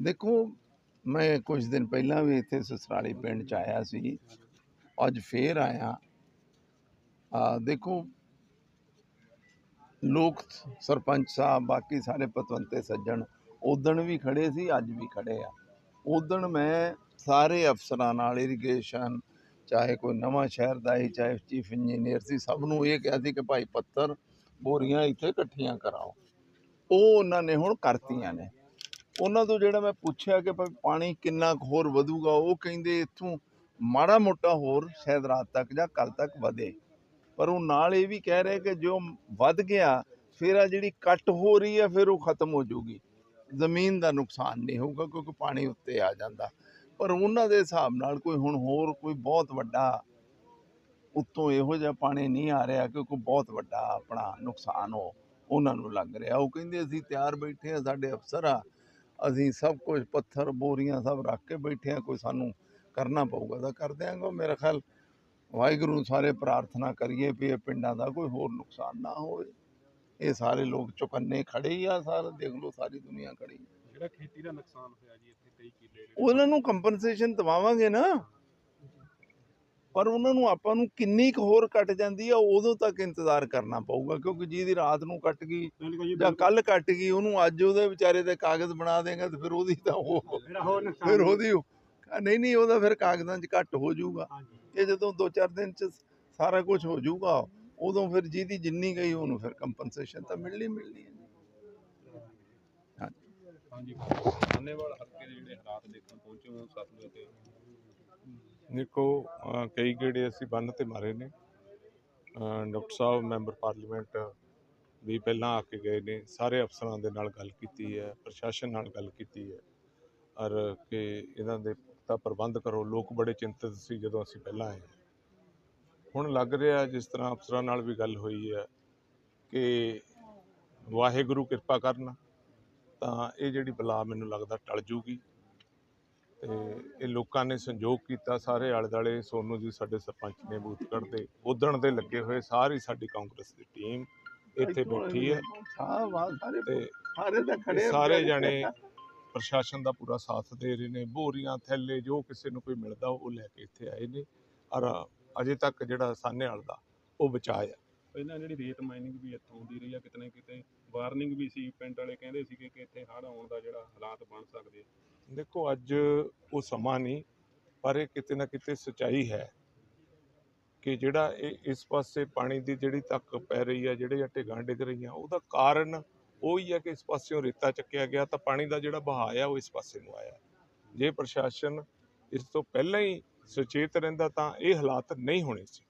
ਦੇਖੋ, ਮੈਂ ਕੁਝ ਦਿਨ ਪਹਿਲਾਂ ਵੀ ਇੱਥੇ ਸਸਰਾਲੀ ਪਿੰਡ ਚ ਆਇਆ ਸੀ। ਅੱਜ ਫੇਰ ਆਇਆ। ਆ, ਦੇਖੋ, ਲੋਕ ਸਰਪੰਚ ਸਾਹਿਬ, ਬਾਕੀ ਸਾਰੇ ਪਤਵੰਤੇ ਸੱਜਣ ਉਦਣ ਵੀ ਖੜੇ ਸੀ, ਅੱਜ ਵੀ ਖੜੇ ਆ। ਉਦਣ ਮੈਂ ਸਾਰੇ ਅਫਸਰਾਂ ਨਾਲ ਇਰੀਗੇਸ਼ਨ ਚਾਹੇ ਕੋਈ ਨਵਾਂ ਸ਼ਹਿਰ ਦਾ ਹੀ, ਚਾਹੇ ਚੀਫ ਇੰਜੀਨੀਅਰ ਸੀ, ਸਭ ਨੂੰ ਇਹ ਕਿਹਾ ਸੀ ਕਿ ਭਾਈ ਪੱਤਰ ਬੋਰੀਆਂ ਇੱਥੇ ਇਕੱਠੀਆਂ ਕਰਾਓ। ਉਹ ਉਹਨਾਂ ਨੇ ਹੁਣ ਕਰਤੀਆਂ ਨੇ। ਉਹਨਾਂ ਤੋਂ ਜਿਹੜਾ ਮੈਂ ਪੁੱਛਿਆ ਕਿ ਭਾਈ ਪਾਣੀ ਕਿੰਨਾ ਕੁ ਹੋਰ ਵਧੂਗਾ, ਉਹ ਕਹਿੰਦੇ ਇੱਥੋਂ ਮਾੜਾ ਮੋਟਾ ਹੋਰ ਸ਼ਾਇਦ ਰਾਤ ਤੱਕ ਜਾਂ ਕੱਲ ਤੱਕ ਵਧੇ। ਪਰ ਉਹ ਨਾਲ ਇਹ ਵੀ ਕਹਿ ਰਹੇ ਕਿ ਜੋ ਵੱਧ ਗਿਆ, ਫਿਰ ਆ ਜਿਹੜੀ ਕੱਟ ਹੋ ਰਹੀ ਹੈ, ਫਿਰ ਉਹ ਖਤਮ ਹੋ ਜਾਊਗੀ। ਜ਼ਮੀਨ ਦਾ ਨੁਕਸਾਨ ਨਹੀਂ ਹੋਊਗਾ ਕਿਉਂਕਿ ਪਾਣੀ ਉੱਤੇ ਆ ਜਾਂਦਾ। ਪਰ ਉਹਨਾਂ ਦੇ ਹਿਸਾਬ ਨਾਲ ਕੋਈ ਹੁਣ ਹੋਰ ਕੋਈ ਬਹੁਤ ਵੱਡਾ ਉੱਤੋਂ ਇਹੋ ਜਿਹਾ ਪਾਣੀ ਨਹੀਂ ਆ ਰਿਹਾ ਕਿਉਂਕਿ ਬਹੁਤ ਵੱਡਾ ਆਪਣਾ ਨੁਕਸਾਨ ਹੋ ਉਹਨਾਂ ਨੂੰ ਲੱਗ ਰਿਹਾ। ਉਹ ਕਹਿੰਦੇ ਅਸੀਂ ਤਿਆਰ ਬੈਠੇ ਆ ਸਾਡੇ ਅਫਸਰ ਆ ਅਸੀਂ ਸਭ ਕੁਝ ਪੱਥਰ ਬੋਰੀਆਂ ਸਭ ਰੱਖ ਕੇ ਬੈਠੇ ਆ ਕੋਈ ਸਾਨੂੰ ਕਰਨਾ ਪਊਗਾ ਤਾਂ ਕਰ ਦਿਆਂਗੇ। ਮੇਰਾ ਖਿਆਲ ਵਾਹਿਗੁਰੂ ਨੂੰ ਸਾਰੇ ਪ੍ਰਾਰਥਨਾ ਕਰੀਏ ਵੀ ਇਹ ਪਿੰਡਾਂ ਦਾ ਕੋਈ ਹੋਰ ਨੁਕਸਾਨ ਨਾ ਹੋਵੇ। ਇਹ ਸਾਰੇ ਲੋਕ ਚੁਕੰਨੇ ਖੜੇ ਹੀ ਆ ਸਾਰੇ ਦੇਖ ਲਓ ਸਾਰੀ ਦੁਨੀਆ ਖੜੀ। ਜਿਹੜਾ ਖੇਤੀ ਦਾ ਨੁਕਸਾਨ ਹੋਇਆ ਜੀ ਇੱਥੇ 23 ਕਿੱਲੇ ਉਹਨਾਂ ਨੂੰ ਕੰਪਨਸੇਸ਼ਨ ਦਵਾਵਾਂਗੇ ਨਾ। ਪਰ ਉਹਨਾਂ ਨੂੰ ਆਪਾਂ ਨੂੰ ਕਿੰਨੀ ਕੁ ਹੋਰ ਕੱਟ ਜਾਂਦੀ ਆ ਉਦੋਂ ਤੱਕ ਇੰਤਜ਼ਾਰ ਕਰਨਾ ਪਊਗਾ ਕਿਉਂਕਿ ਜਿਹਦੀ ਰਾਤ ਨੂੰ ਕੱਟ ਗਈ ਜਾਂ ਕੱਲ ਕੱਟ ਗਈ ਉਹਨੂੰ ਅੱਜ ਉਹਦੇ ਵਿਚਾਰੇ ਦੇ ਕਾਗਜ਼ ਬਣਾ ਦੇਗਾ ਤੇ ਫਿਰ ਉਹਦੀ ਤਾਂ ਉਹ ਫਿਰ ਉਹਦੀ ਉਹ- ਨਹੀਂ ਨਹੀਂ ਉਹਦਾ ਫਿਰ ਕਾਗਜ਼ਾਂ 'ਚ ਘੱਟ ਹੋ ਜਾਊਗਾ। ਇਹ ਜਦੋਂ 2-4 ਦਿਨ 'ਚ ਸਾਰਾ ਕੁਝ ਹੋ ਜਾਊਗਾ ਉਦੋਂ ਫਿਰ ਜਿਹਦੀ ਜਿੰਨੀ ਗਈ ਉਹਨੂੰ ਫਿਰ ਕੰਪਨਸੇਸ਼ਨ ਤਾਂ ਮਿਲਣੀ ਮਿਲਣੀ ਹੈ। ਹਾਂਜੀ। ਅੰਨੇਵਾਲ ਹਲਕੇ ਦੇ ਜਿਹੜੇ ਹਾਲਾਤ ਦੇਖਣ ਪਹੁੰਚੇ ਹੋ ਸਤਲੁਜ ਤੇ। ਦੇਖੋ ਕਈ ਗੇੜੇ ਅਸੀਂ ਬੰਨ ਤੇ ਮਾਰੇ ਨੇ। ਡਾਕਟਰ ਸਾਹਿਬ, ਮੈਂਬਰ ਪਾਰਲੀਮੈਂਟ ਵੀ ਪਹਿਲਾਂ ਆ ਕੇ ਗਏ ਨੇ, ਸਾਰੇ ਅਫਸਰਾਂ ਦੇ ਨਾਲ ਗੱਲ ਕੀਤੀ ਹੈ, ਪ੍ਰਸ਼ਾਸਨ ਨਾਲ ਗੱਲ ਕੀਤੀ ਹੈ। ਔਰ ਕਿ ਇਹਨਾਂ ਦੇ ਤਾਂ ਪ੍ਰਬੰਧ ਕਰੋ, ਲੋਕ ਬੜੇ ਚਿੰਤਤ ਸੀ ਜਦੋਂ ਅਸੀਂ ਪਹਿਲਾਂ ਆਏ ਹੁਣ ਲੱਗ ਰਿਹਾ ਜਿਸ ਤਰ੍ਹਾਂ ਅਫਸਰਾਂ ਨਾਲ ਵੀ ਗੱਲ ਹੋਈ ਹੈ ਕਿ ਵਾਹਿਗੁਰੂ ਕਿਰਪਾ ਕਰਨ, ਤਾਂ ਇਹ ਜਿਹੜੀ ਬਲਾ ਮੈਨੂੰ ਲੱਗਦਾ ਟਲ ਜੂਗੀ। ਤੇ ਇਹ ਲੋਕਾਂ ਨੇ ਸੰਯੋਗ ਕੀਤਾ ਸਾਰੇ ਆਲੇ ਦੁਆਲੇ ਸੋਨੂ ਜੀ ਸਾਡੇ ਸਰਪੰਚ ਨੇ ਬੂਥਗੜ੍ਹ ਦੇ ਉਦਣ ਦੇ ਲੱਗੇ ਹੋਏ ਸਾਰੀ ਸਾਡੀ ਕਾਂਗਰਸ ਦੀ ਟੀਮ ਇੱਥੇ ਬੈਠੀ ਹੈ ਸਾਰੇ ਤੇ ਸਾਰੇ ਤਾਂ ਖੜੇ ਇਹ ਆ ਸਾਰੇ ਵਿਚਾਰੇ। ਜਣੇ ਪ੍ਰਸ਼ਾਸਨ ਦਾ ਪੂਰਾ ਸਾਥ ਦੇ ਰਹੇ ਨੇ ਬੋਰੀਆਂ ਥੈਲੇ ਜੋ ਕਿਸੇ ਨੂੰ ਕੋਈ ਮਿਲਦਾ ਉਹ ਲੈ ਕੇ ਇੱਥੇ ਆਏ ਨੇ ਔਰ ਅਜੇ ਤੱਕ ਜਿਹੜਾ ਸਾਹਨੇਵਾਲ ਦਾ ਉਹ ਬਚਾਇਆ ਪਹਿਲਾਂ ਜਿਹੜੀ ਰੇਤ ਮਾਈਨਿੰਗ ਵੀ ਇੱਥੋਂ ਹੁੰਦੀ ਰਹੀ ਆ ਕਿਤੇ ਨਾ ਕਿਤੇ ਵਾਰਨਿੰਗ ਵੀ ਸੀ, ਪਿੰਡ ਵਾਲੇ ਕਹਿੰਦੇ ਸੀਗੇ ਕਿ ਇੱਥੇ ਹੜ੍ਹ ਆਉਣ ਦਾ ਜਿਹੜਾ ਹਾਲਾਤ ਬਣ ਸਕਦੇ ਆ। ਦੇਖੋ, ਅੱਜ ਉਹ ਸਮਾਂ ਨਹੀਂ, ਪਰ ਇਹ ਕਿਤੇ ਨਾ ਕਿਤੇ ਸਚਾਈ ਹੈ ਕਿ ਜਿਹੜਾ ਇਹ ਇਸ ਪਾਸੇ ਪਾਣੀ ਦੀ ਜਿਹੜੀ ਤੱਕ ਪੈ ਰਹੀ ਹੈ ਜਿਹੜੇ ਜਾਂ ਢੇਗਾਂ ਡਿੱਗ ਰਹੀਆਂ, ਉਹਦਾ ਕਾਰਨ ਉਹ ਹੀ ਹੈ ਕਿ ਇਸ ਪਾਸਿਓਂ ਰੇਤਾ ਚੱਕਿਆ ਗਿਆ, ਤਾਂ ਪਾਣੀ ਦਾ ਜਿਹੜਾ ਬਹਾਅ ਆ, ਉਹ ਇਸ ਪਾਸੇ ਨੂੰ ਆਇਆ। ਜੇ ਪ੍ਰਸ਼ਾਸਨ ਇਸ ਤੋਂ ਪਹਿਲਾਂ ਹੀ ਸੁਚੇਤ ਰਹਿੰਦਾ, ਤਾਂ ਇਹ ਹਾਲਾਤ ਨਹੀਂ ਹੋਣੇ ਸੀ।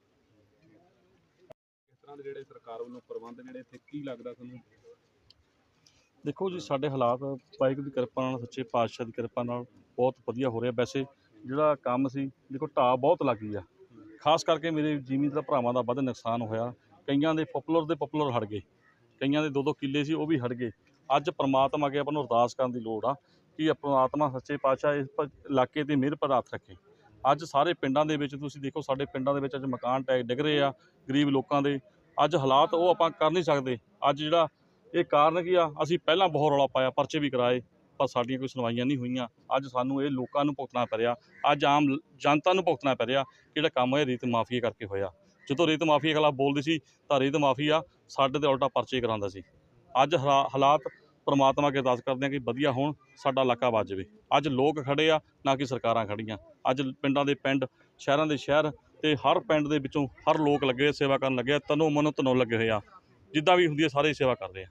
ਦੇ ਜਿਹੜੇ ਸਰਕਾਰ ਵੱਲੋਂ ਪ੍ਰਬੰਧ ਜਿਹੜੇ ਇੱਥੇ ਕੀ ਲੱਗਦਾ ਤੁਹਾਨੂੰ? ਦੇਖੋ ਜੀ, ਸਾਡੇ ਹਾਲਾਤ ਵਾਹਿਗੁਰੂ ਦੀ ਕਿਰਪਾ ਨਾਲ, ਸੱਚੇ ਪਾਤਸ਼ਾਹ ਦੀ ਕਿਰਪਾ ਨਾਲ ਬਹੁਤ ਵਧੀਆ ਹੋ ਰਿਹਾ। ਵੈਸੇ ਜਿਹੜਾ ਕੰਮ ਸੀ, ਦੇਖੋ ਢਾਹ ਬਹੁਤ ਲੱਗ ਗਈ ਆ। ਖਾਸ ਕਰਕੇ ਮੇਰੇ ਜ਼ਿਮੀਂਦਾਰ ਭਰਾਵਾਂ ਦਾ ਵੱਧ ਨੁਕਸਾਨ ਹੋਇਆ। ਕਈਆਂ ਦੇ ਪਪੂਲਰ ਦੇ ਪਪੂਲਰ ਹਟ ਗਏ। ਕਈਆਂ ਦੇ ਦੋ ਦੋ ਕਿੱਲੇ ਸੀ, ਉਹ ਵੀ ਹਟ ਗਏ। ਅੱਜ ਪ੍ਰਮਾਤਮਾ ਅੱਗੇ ਆਪਾਂ ਨੂੰ ਅਰਦਾਸ ਕਰਨ ਦੀ ਲੋੜ ਆ ਕਿ ਪ੍ਰਮਾਤਮਾ ਸੱਚੇ ਪਾਤਸ਼ਾਹ ਇਸ ਪ- ਇਲਾਕੇ ਤੇ ਮਿਹਰ ਪਰ ਹੱਥ ਰੱਖੇ। ਅੱਜ ਸਾਰੇ ਪਿੰਡਾਂ ਦੇ ਵਿੱਚ ਤੁਸੀਂ ਦੇਖੋ, ਸਾਡੇ ਪਿੰਡਾਂ ਦੇ ਵਿੱਚ ਅੱਜ ਮਕਾਨ ਟੈਗ ਡਿੱਗ ਰਹੇ ਆ। ਗਰੀਬ ਲੋਕਾਂ ਦੇ ਅੱਜ ਹਾਲਾਤ ਉਹ ਆਪਾਂ ਕਰ ਨਹੀਂ ਸਕਦੇ। ਅੱਜ ਜਿਹੜਾ ਇਹ ਕਾਰਨ ਕੀ ਆ, ਅਸੀਂ ਪਹਿਲਾਂ ਬਹੁਤ ਰੌਲਾ ਪਾਇਆ, ਪਰਚੇ ਵੀ ਕਰਾਏ, ਪਰ ਸਾਡੀਆਂ ਕੋਈ ਸੁਣਵਾਈਆਂ ਨਹੀਂ ਹੋਈਆਂ। ਅੱਜ ਸਾਨੂੰ ਇਹ ਲੋਕਾਂ ਨੂੰ ਭੁਗਤਣਾ ਪੈ ਰਿਹਾ। ਅੱਜ ਆਮ ਜਨਤਾ ਨੂੰ ਭੁਗਤਣਾ ਪੈ ਰਿਹਾ ਕਿ ਜਿਹੜਾ ਕੰਮ ਇਹ ਰੀਤ ਮਾਫੀਆ ਕਰਕੇ ਹੋਇਆ। ਜਦੋਂ ਰੀਤ ਮਾਫੀਆ ਖਿਲਾਫ ਬੋਲਦੇ ਸੀ, ਤਾਂ ਰੀਤ ਮਾਫੀਆ ਸਾਡੇ ਤੇ ਉਲਟਾ ਪਰਚੇ ਕਰਾਉਂਦਾ ਸੀ। ਅੱਜ ਹਾਲਾ- ਹਾਲਾਤ ਪਰਮਾਤਮਾ ਅੱਗੇ ਅਰਦਾਸ ਕਰਦੇ ਹਾਂ ਕਿ ਵਧੀਆ ਹੋਣ, ਸਾਡਾ ਇਲਾਕਾ ਵੱਜ ਜਾਵੇ। ਅੱਜ ਲੋਕ ਖੜੇ ਆ, ਨਾ ਕਿ ਸਰਕਾਰਾਂ ਖੜੀਆਂ। ਅੱਜ ਪਿੰਡਾਂ ਦੇ ਪਿੰਡ, ਸ਼ਹਿਰਾਂ ਦੇ ਸ਼ਹਿਰ ਤੇ ਹਰ ਪਿੰਡ ਦੇ ਵਿੱਚੋਂ ਹਰ ਲੋਕ ਲੱਗੇ ਸੇਵਾ ਕਰਨ ਲੱਗੇ ਆ, ਤਨੋਂ ਮਨੋਂ ਤਨੋਂ ਲੱਗੇ ਹੋਏ ਆ। ਜਿੱਦਾਂ ਵੀ ਹੁੰਦੀ ਹੈ ਸਾਰੇ ਸੇਵਾ ਕਰਦੇ ਆ।